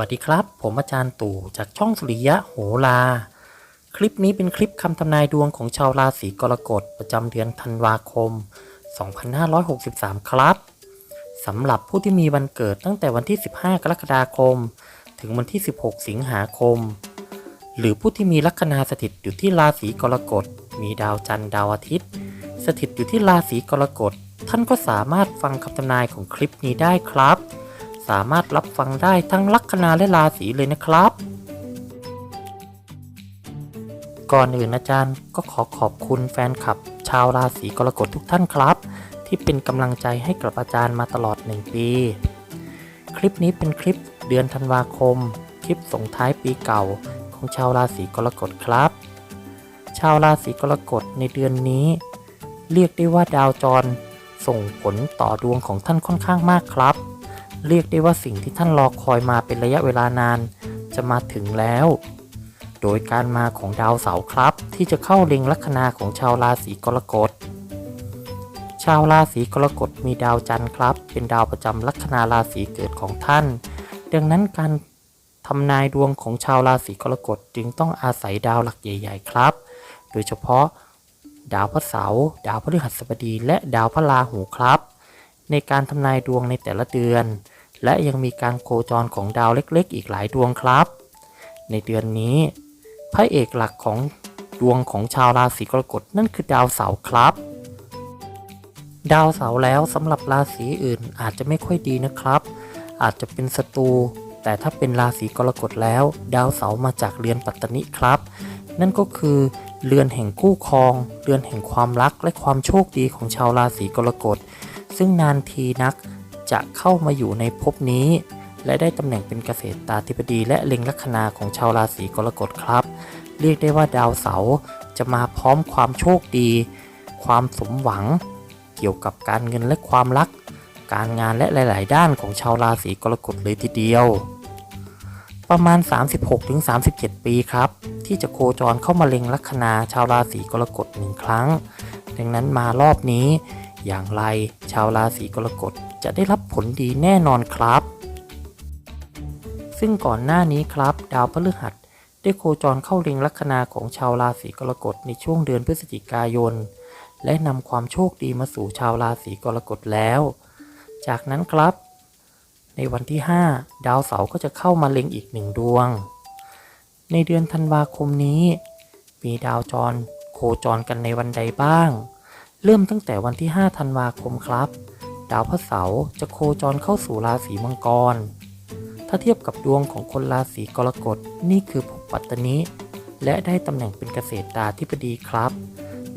วัสดีครับ ผมอาจารย์ตู่จากช่องสุริยะโหรา คลิปนี้เป็นคลิปคำทำนายดวงของชาวราศีกรกฎประจำเดือนธันวาคม 2563 ครับสำหรับผู้ที่มีวันเกิดตั้งแต่วันที่ 15 กรกฎาคม ถึงวันที่ 16 สิงหาคม หรือผู้ที่มีลัคนาสถิตอยู่ที่ราศีกรกฎ มีดาวจันทร์ดาวอาทิตย์ สถิตอยู่ที่ราศีกรกฎ ท่านก็สามารถฟังคำทำนายของคลิปนี้ได้ครับ สามารถรับฟังได้ทั้งลัคนาและราศีเลยนะครับ ก่อนอื่นอาจารย์ก็ขอขอบคุณแฟนคลับ ชาวราศีกรกฎทุกท่านครับ ที่เป็นกำลังใจให้กับอาจารย์มาตลอด 1 ปี คลิปนี้เป็นคลิปเดือนธันวาคม คลิปส่งท้ายปีเก่าของชาวราศีกรกฎครับ ชาวราศีกรกฎในเดือนนี้ เรียกได้ว่าดาวจรส่งผลต่อดวงของท่านค่อนข้างมากครับ เรียกได้ว่าสิ่งที่ท่านรอคอยมาเป็นระยะเวลานาน จะมาถึงแล้ว โดยการมาของดาวเสาร์ครับ ที่จะเข้าเล็งลัคนาของชาวราศีกรกฎ ชาวราศีกรกฎมีดาวจันทร์ครับ เป็นดาวประจำลัคนาราศีเกิดของท่าน ดังนั้นการทำนายดวงของชาวราศีกรกฎจึงต้องอาศัยดาวหลักใหญ่ ๆ ครับ โดยเฉพาะ ดาวพระเสาร์ดาวพฤหัสบดี และดาวพระราหูครับ ในการทำนายดวงในแต่ละเดือน และยังมีการโคจรของดาวเล็กๆ อีกหลายดวงครับ ในเดือนนี้พระเอกหลักของดวงของชาวราศีกรกฎนั่นคือดาวเสาร์ครับ ดาวเสาร์แล้วสำหรับราศีอื่นอาจจะไม่ค่อยดีนะครับ อาจจะเป็นศัตรูแต่ถ้าเป็นราศีกรกฎแล้ว ดาวเสาร์มาจากเรือนปัตตนิครับ นั่นก็คือเรือนแห่งคู่ครอง เรือนแห่งความรักและความโชคดีของชาวราศีกรกฎ ซึ่งนานทีนัก จะเข้ามาอยู่ในภพนี้ และได้ตำแหน่งเป็นเกษตรตาธิบดีและเล็งลัคนาของชาวราศีกรกฎครับ เรียกได้ว่าดาวเสาร์จะมาพร้อมความโชคดี ความสมหวัง เกี่ยวกับการเงินและความรัก การงานและหลาย ๆ ด้านของชาวราศีกรกฎเลยทีเดียว ประมาณ 36-37 ปีครับ ที่จะโคจรเข้ามาเล็งลัคนาชาวราศีกรกฎหนึ่งครั้ง ดังนั้นมารอบนี้อย่างไรชาวราศีกรกฎ จะได้รับผลดีแน่นอนครับ ซึ่งก่อนหน้านี้ครับ ดาวพฤหัสได้โคจรเข้าเล็งลัคนาของชาวราศีกรกฎในช่วงเดือนพฤศจิกายน และนำความโชคดีมาสู่ชาวราศีกรกฎแล้ว จากนั้นครับ ในวันที่ 5 ดาวเสาร์ก็จะเข้ามาเล็งอีกหนึ่งดวง ในเดือนธันวาคมนี้ มีดาวจร โคจรกันในวันใดบ้าง เริ่มตั้งแต่วันที่ 5 ธันวาคมครับ ดาวพระเสาร์จะโคจรเข้าสู่ราศีมังกร ถ้าเทียบกับดวงของคนราศีกรกฎนี่คือภพปัตตนิและได้ตำแหน่งเป็นเกษตรตาธิบดีครับ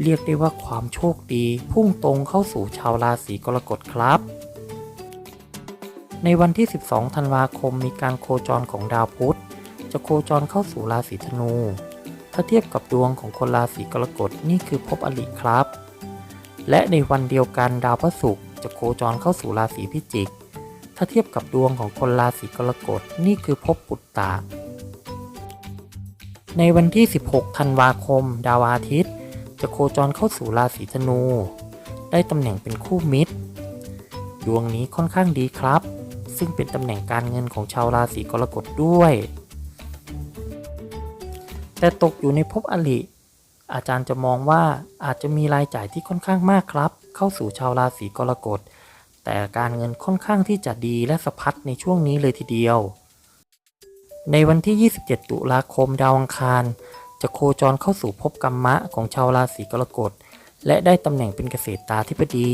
เรียกได้ว่าความโชคดี พุ่งตรงเข้าสู่ชาวราศีกรกฎครับ ในวันที่ 12 ธันวาคมมีการโคจรของดาวพุธ จะโคจรเข้าสู่ราศีธนู ถ้าเทียบกับดวงของคนราศีกรกฎนี่คือภพอริครับ และในวันเดียวกันดาวพระศุกร์ จะโคจรเข้าสู่ราศีพิจิก ถ้าเทียบกับดวงของคนราศีกรกฎนี่คือภพปุตตะในวันที่ 16 ธันวาคม ดาวอาทิตย์ จะโคจรเข้าสู่ราศีธนู ได้ตำแหน่งเป็นคู่มิตร ดวงนี้ค่อนข้างดีครับ ซึ่งเป็นตำแหน่งการเงินของชาวราศีกรกฎด้วย แต่ตกอยู่ในภพอริอาจารย์จะมองว่าอาจจะมีรายจ่ายที่ค่อนข้างมากครับ เข้าสู่ชาวราศีกรกฎ แต่การเงินค่อนข้างที่จะดีและสะพัดในช่วงนี้เลยทีเดียว ในวันที่ 27 ตุลาคมดาวอังคาร จะโคจรเข้าสู่ภพกรรมะของชาวราศีกรกฎ และได้ตำแหน่งเป็นเกษตรตาธิบดี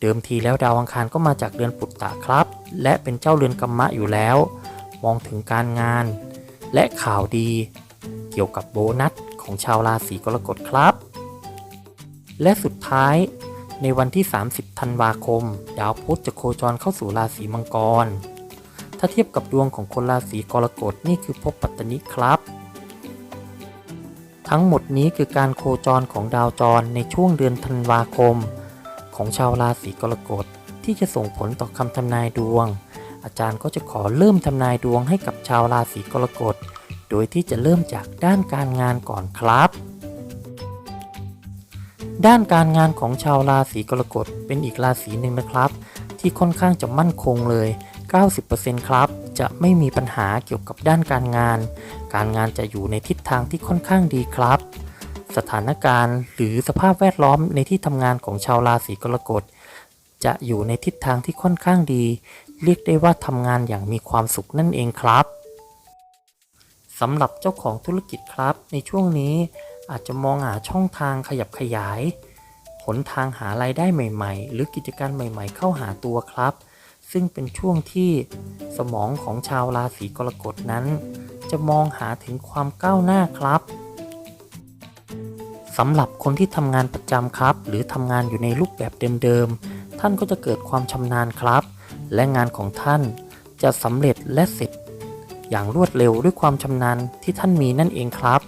เดิมทีแล้วดาวอังคารก็มาจากเรือนปุตตะครับ และเป็นเจ้าเรือนกรรมะอยู่แล้ว มองถึงการงาน และข่าวดี เกี่ยวกับโบนัสของชาวราศีกรกฎครับ และสุดท้ายในวันที่ 30 ธันวาคม ดาวพุธจะโคจรเข้าสู่ราศีมังกร ถ้าเทียบกับดวงของคนราศีกรกฎนี่คือภพปัตตนิครับ ทั้งหมดนี้คือการโคจรของดาวจรในช่วงเดือนธันวาคม ของชาวราศีกรกฎที่จะส่งผลต่อคำทำนายดวง อาจารย์ก็จะขอเริ่มทำนายดวงให้กับชาวราศีกรกฎ โดยที่จะเริ่มจากด้านการงานก่อนครับ ด้านการงานของชาวราศีกรกฎเป็นอีกราศีหนึ่งนะครับ ที่ค่อนข้างจะมั่นคงเลย 90%ครับ จะไม่มีปัญหาเกี่ยวกับด้านการงาน การงานจะอยู่ในทิศทางที่ค่อนข้างดีครับ สถานการณ์หรือสภาพแวดล้อมในที่ทำงานของชาวราศีกรกฎจะอยู่ในทิศทางที่ค่อนข้างดี เรียกได้ว่าทำงานอย่างมีความสุขนั่นเองครับ สำหรับเจ้าของธุรกิจครับ ในช่วงนี้อาจจะมองหาช่องทางขยับขยาย หนทางหารายได้ใหม่ ๆ หรือกิจการใหม่ ๆ เข้าหาตัวครับ ซึ่งเป็นช่วงที่สมองของชาวราศีกรกฎนั้น จะมองหาถึงความก้าวหน้าครับสำหรับคนที่ทำงานประจำครับ หรือทำงานอยู่ในรูปแบบเดิมๆ ท่านก็จะเกิดความชำนาญครับ และงานของท่านจะสำเร็จและเสร็จ อย่างรวดเร็วด้วยความชำนาญที่ท่านมีนั่นเองครับ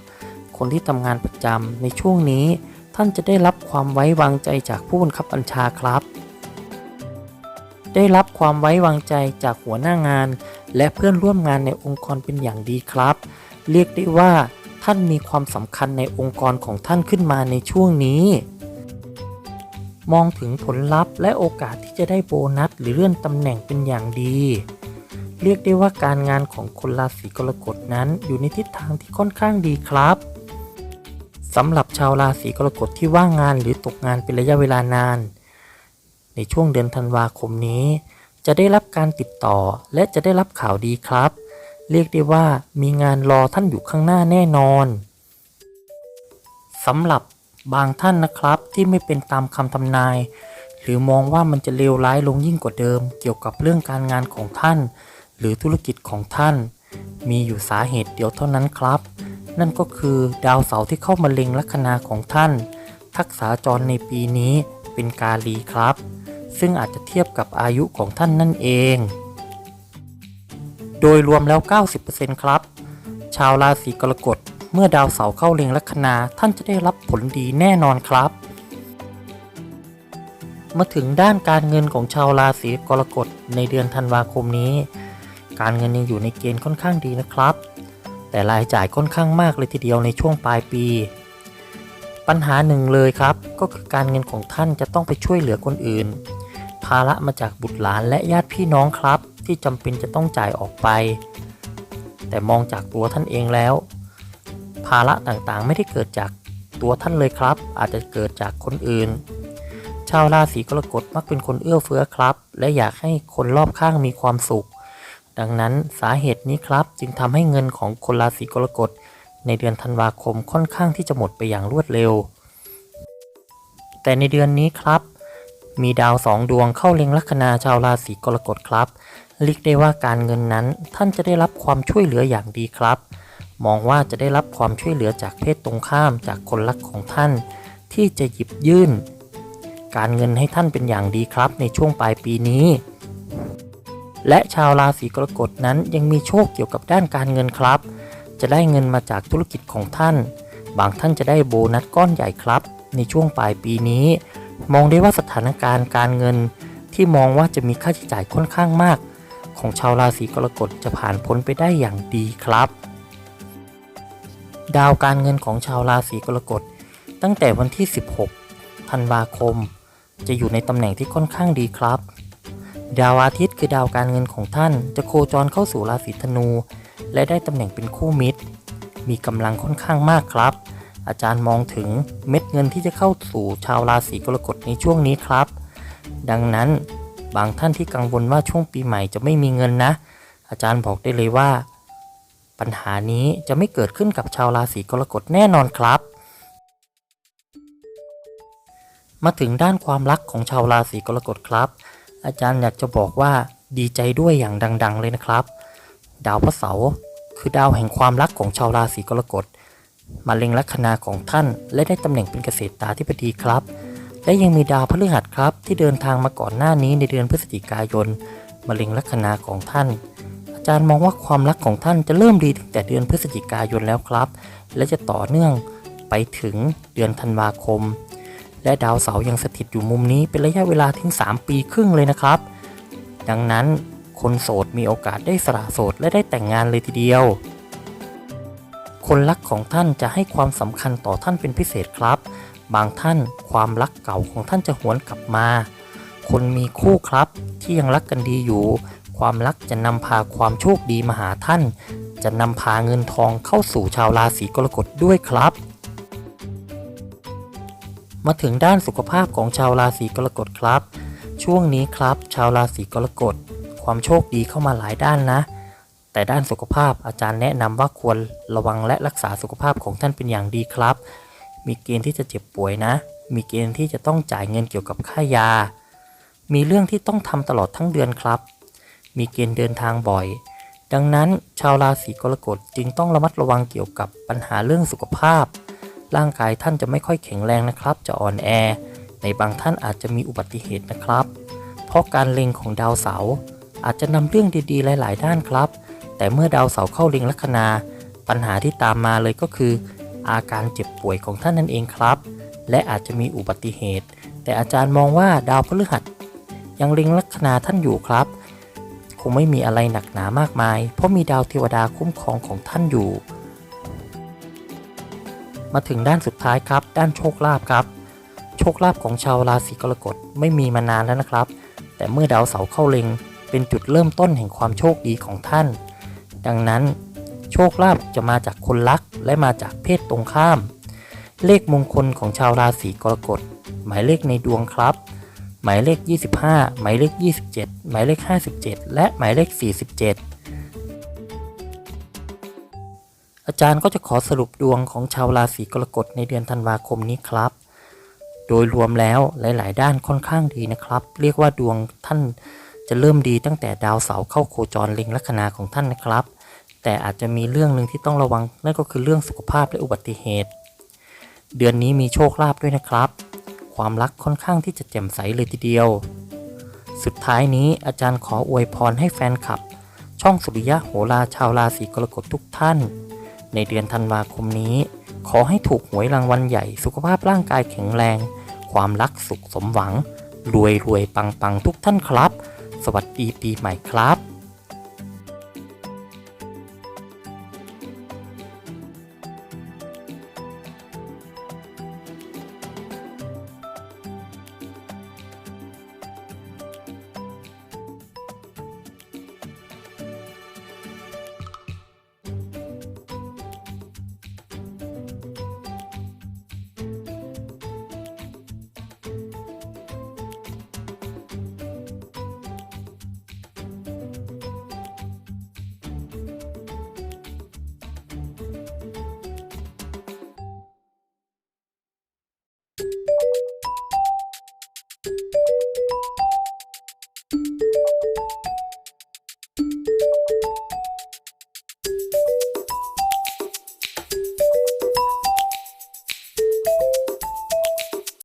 คนที่ทำงานประจำในช่วงนี้ ท่านจะได้รับความไว้วางใจจากผู้บังคับบัญชาครับ ได้รับความไว้วางใจจากหัวหน้างาน และเพื่อนร่วมงานในองค์กรเป็นอย่างดีครับ เรียกได้ว่า ท่านมีความสำคัญในองค์กรของท่านขึ้นมาในช่วงนี้มองถึงผลลัพธ์และโอกาสที่จะได้โบนัสหรือเลื่อนตำแหน่งเป็นอย่างดี เรียกได้ว่าการงานของคนราศีกรกฎนั้น อยู่ในทิศทางที่ค่อนข้างดีครับสำหรับชาวราศีกรกฎที่ว่างงานหรือตกงานเป็นระยะเวลานาน ในช่วงเดือนธันวาคมนี้ จะได้รับการติดต่อและจะได้รับข่าวดีครับ เรียกได้ว่ามีงานรอท่านอยู่ข้างหน้าแน่นอนสำหรับบางท่านนะครับที่ไม่เป็นตามคำทำนาย หรือมองว่ามันจะเลวร้ายลงยิ่งกว่าเดิม เกี่ยวกับเรื่องการงานของท่าน หรือธุรกิจของท่าน มีอยู่สาเหตุเดียวเท่านั้นครับ นั่นก็คือดาวเสาร์ที่เข้ามาเล็งลัคนาของท่าน ทักษาจรในปีนี้เป็นกาลีครับ ซึ่งอาจจะเทียบกับอายุของท่านนั่นเอง โดยรวมแล้ว 90%ครับ ชาวราศีกรกฎเมื่อดาวเสาร์เข้าเล็งลัคนาท่านจะได้รับผลดีแน่นอนครับ มาถึงด้านการเงินของชาวราศีกรกฎในเดือนธันวาคมนี้ การเงินยังอยู่ในเกณฑ์ค่อนข้างดีนะครับ แต่รายจ่ายค่อนข้างมากเลยทีเดียวในช่วงปลายปี ปัญหาหนึ่งเลยครับ ก็คือการเงินของท่านจะต้องไปช่วยเหลือคนอื่น ภาระมาจากบุตรหลานและญาติพี่น้องครับ ที่จำเป็นจะต้องจ่ายออกไป แต่มองจากตัวท่านเองแล้ว ภาระต่างๆไม่ได้เกิดจากตัวท่านเลยครับ อาจจะเกิดจากคนอื่นชาวราศีกรกฎมักเป็นคนเอื้อเฟื้อครับ และอยากให้คนรอบข้างมีความสุข ดังนั้นสาเหตุนี้ครับจึงทำให้เงินของคนราศีกรกฎในเดือนธันวาคมค่อนข้างที่จะหมดไปอย่างรวดเร็ว แต่ในเดือนนี้ครับ มีดาวสองดวงเข้าเล็งลัคนาชาวราศีกรกฎครับเรียกได้ว่าการเงินนั้นท่านจะได้รับความช่วยเหลืออย่างดีครับ มองว่าจะได้รับความช่วยเหลือจากเพศตรงข้ามจากคนรักของท่าน ที่จะหยิบยื่น การเงินให้ท่านเป็นอย่างดีครับในช่วงปลายปีนี้ และชาวราศีกรกฎนั้นยังมีโชคเกี่ยวกับด้านการเงินครับ จะได้เงินมาจากธุรกิจของท่าน บางท่านจะได้โบนัสก้อนใหญ่ครับ ในช่วงปลายปีนี้ มองได้ว่าสถานการณ์การเงิน ที่มองว่าจะมีค่าใช้จ่ายค่อนข้างมาก ของชาวราศีกรกฎจะผ่านพ้นไปได้อย่างดีครับ ดาวการเงินของชาวราศีกรกฎตั้งแต่วันที่ 16 ธันวาคม จะอยู่ในตำแหน่งที่ค่อนข้างดีครับ ดาวอาทิตย์คือดาวการเงินของท่าน จะโคจรเข้าสู่ราศีธนู และได้ตำแหน่งเป็นคู่มิตร มีกำลังค่อนข้างมากครับ อาจารย์มองถึงเม็ดเงินที่จะเข้าสู่ชาวราศีกรกฎในช่วงนี้ครับ ดังนั้นบางท่านที่กังวลว่าช่วงปีใหม่จะไม่มีเงินนะ อาจารย์บอกได้เลยว่า ปัญหานี้จะไม่เกิดขึ้นกับชาวราศีกรกฎแน่นอนครับ มาถึงด้านความรักของชาวราศีกรกฎครับ อาจารย์อยากจะบอกว่าดีใจด้วยอย่างดัง ๆ เลยนะครับ ดาวพระเสาร์คือดาวแห่งความรักของชาวราศีกรกฎมาเล็งลัคนาของท่าน และได้ตำแหน่งเป็นเกษตราธิบดีครับ และยังมีดาวพฤหัสครับ ที่เดินทางมาก่อนหน้านี้ในเดือนพฤศจิกายนมาเล็งลัคนาของท่าน อาจารย์มองว่าความรักของท่านจะเริ่มดีตั้งแต่เดือนพฤศจิกายนแล้วครับ และจะต่อเนื่องไปถึงเดือนธันวาคม และดาวเสาร์ยังสถิตอยู่มุมนี้เป็นระยะเวลาถึง 3 ปีครึ่งเลยนะครับ ดังนั้นคนโสดมีโอกาสได้สละโสดและได้แต่งงานเลยทีเดียว คนรักของท่านจะให้ความสำคัญต่อท่านเป็นพิเศษครับ บางท่านความรักเก่าของท่านจะหวนกลับมา คนมีคู่ครับที่ยังรักกันดีอยู่คความรักจะนำพาความโชคดีมาหาท่าน จะนำพาเงินทองเข้าสู่ชาวราศีกรกฎด้วยครับ มาถึงด้านสุขภาพของชาวราศีกรกฎครับ ช่วงนี้ครับ ชาวราศีกรกฎ ความโชคดีเข้ามาหลายด้านนะ แต่ด้านสุขภาพอาจารย์แนะนำว่าควรระวังและรักษาสุขภาพของท่านเป็นอย่างดีครับ มีเกณฑ์ที่จะเจ็บป่วยนะ มีเกณฑ์ที่จะต้องจ่ายเงินเกี่ยวกับค่ายา มีเรื่องที่ต้องทำตลอดทั้งเดือนครับ มีเกณฑ์เดินทางบ่อย ดังนั้นชาวราศีกรกฎจึงต้องระมัดระวังเกี่ยวกับปัญหาเรื่องสุขภาพ ร่างกายท่านจะไม่ค่อยแข็งแรงนะครับ จะอ่อนแอ ในบางท่านอาจจะมีอุบัติเหตุนะครับ เพราะการเล็งของดาวเสาร์อาจจะนำเรื่องดีๆ หลาย ๆ ด้านครับ แต่เมื่อดาวเสาร์เข้าเล็งลัคนา ปัญหาที่ตามมาเลยก็คือ อาการเจ็บป่วยของท่านนั่นเองครับ และอาจจะมีอุบัติเหตุ แต่อาจารย์มองว่าดาวพฤหัสยังเล็งลัคนาท่านอยู่ครับ คงไม่มีอะไรหนักหนามากมาย เพราะมีดาวเทวดาคุ้มครองของท่านอยู่ มาถึงด้านสุดท้ายครับ ด้านโชคลาภครับ โชคลาภของชาวราศีกรกฎไม่มีมานานแล้วนะครับ แต่เมื่อดาวเสาร์เข้าเล็ง เป็นจุดเริ่มต้นแห่งความโชคดีของท่าน ดังนั้นโชคลาภจะมาจากคนรักและมาจากเพศตรงข้าม เลขมงคลของชาวราศีกรกฎหมายเลขในดวงครับ หมายเลข 25 หมายเลข 27 หมายเลข 57 และหมายเลข 47 อาจารย์ก็จะขอสรุปดวงของชาวราศีกรกฎในเดือนธันวาคมนี้ครับ โดยรวมแล้วหลาย ๆ ด้านค่อนข้างดีนะครับ เรียกว่าดวงท่านจะเริ่มดีตั้งแต่ดาวเสาร์เข้าโคจรเล็งลัคนาของท่านนะครับ แต่อาจจะมีเรื่องหนึ่งที่ต้องระวังนั่นก็คือเรื่องสุขภาพและอุบัติเหตุ เดือนนี้มีโชคลาภด้วยนะครับ ความรักค่อนข้างที่จะแจ่มใสเลยทีเดียว สุดท้ายนี้อาจารย์ขออวยพรให้แฟนคลับ ช่องสุริยะโหราชาวราศีกรกฎทุกท่าน ในเดือนธันวาคมนี้ ขอให้ถูกหวยรางวัลใหญ่ สุขภาพร่างกายแข็งแรง ความรักสุขสมหวัง รวยรวยปังปังทุกท่านครับ สวัสดีปีใหม่ครับ